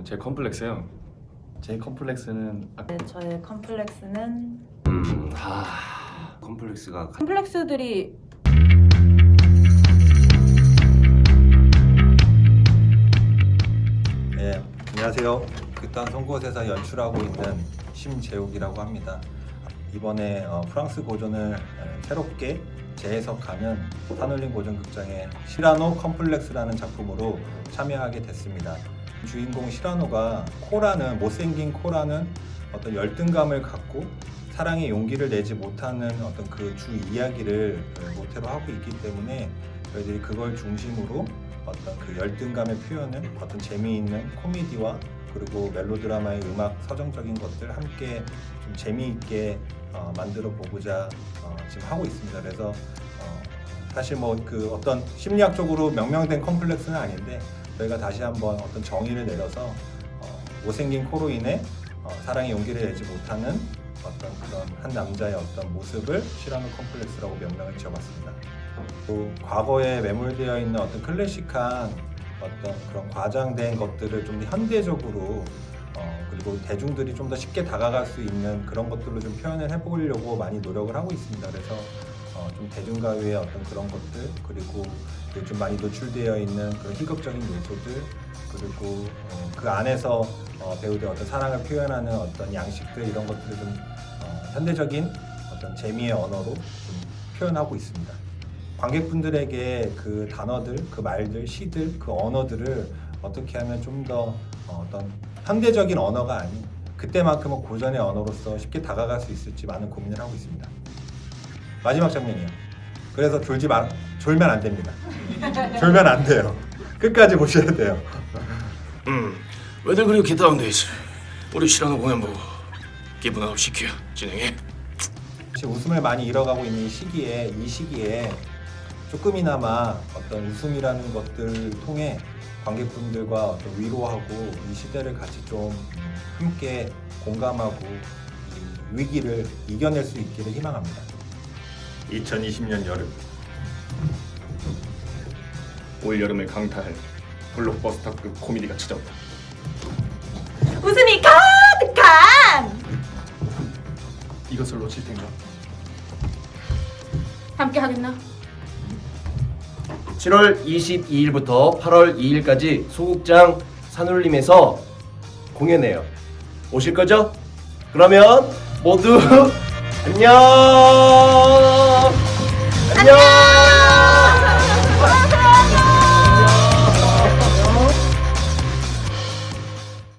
어, 제 컴플렉스요. 제 컴플렉스는 아, 네, 저의 컴플렉스는 음, 아, 컴플렉스가 가- 컴플렉스들이 네, 안녕하세요. 그딴 송곳에서 연출하고 있는 심재욱이라고 합니다. 이번에 어, 프랑스 고전을 에, 새롭게 재해석하는 산울림 고전극장의 시라노 컴플렉스라는 작품으로 참여하게 됐습니다. 주인공 시라노가 코라는 못생긴 코라는 어떤 열등감을 갖고 사랑의 용기를 내지 못하는 어떤 그 주 이야기를 그 모태로 하고 있기 때문에 저희들이 그걸 중심으로 어떤 그 열등감의 표현을 어떤 재미있는 코미디와 그리고 멜로드라마의 음악 서정적인 것들 함께 좀 재미있게 어, 만들어 보고자 어, 지금 하고 있습니다. 그래서 어, 사실 뭐 그 어떤 심리학적으로 명명된 컴플렉스는 아닌데 저희가 다시 한번 어떤 정의를 내려서 어, 못생긴 코로 인해 어, 사랑의 용기를 내지 못하는 어떤 그런 한 남자의 어떤 모습을 시라노 컴플렉스라고 명명을 지어봤습니다. 또 과거에 매몰되어 있는 어떤 클래식한 어떤 그런 과장된 것들을 좀더 현대적으로 어, 그리고 대중들이 좀 더 쉽게 다가갈 수 있는 그런 것들로 좀 표현을 해보려고 많이 노력을 하고 있습니다. 그래서 어, 좀 대중가요의 어떤 그런 것들 그리고 요즘 많이 노출되어 있는 그런 희극적인 요소들 그리고 어, 그 안에서 어, 배우들 어떤 사랑을 표현하는 어떤 양식들 이런 것들을 좀 어, 현대적인 어떤 재미의 언어로 좀 표현하고 있습니다. 관객분들에게 그 단어들, 그 말들, 시들, 그 언어들을 어떻게 하면 좀 더 어떤 현대적인 언어가 아닌 그때만큼은 고전의 언어로서 쉽게 다가갈 수 있을지 많은 고민을 하고 있습니다. 마지막 장면이요. 그래서 졸지 마, 졸면 안 됩니다. 졸면 안 돼요. 끝까지 보셔야 돼요. 음, 왜들 그렇게 다운돼 있어? 우리 시라노 공연 보고 기분 업 시켜 진행해. 지금 웃음을 많이 잃어가고 있는 이 시기에 이 시기에 조금이나마 어떤 웃음이라는 것들을 통해 관객분들과 어떤 위로하고 이 시대를 같이 좀 음, 함께 공감하고 이 위기를 이겨낼 수 있기를 희망합니다. 2020년 여름 올 여름을 강타할 블록버스터급 코미디가 찾아온다. 웃음이 가득한 이것을 놓칠 텐가? 함께 하겠나? 7월 22일부터 8월 2일까지 소극장 산울림에서 공연해요. 오실 거죠? 그러면 모두 안녕. 안녕.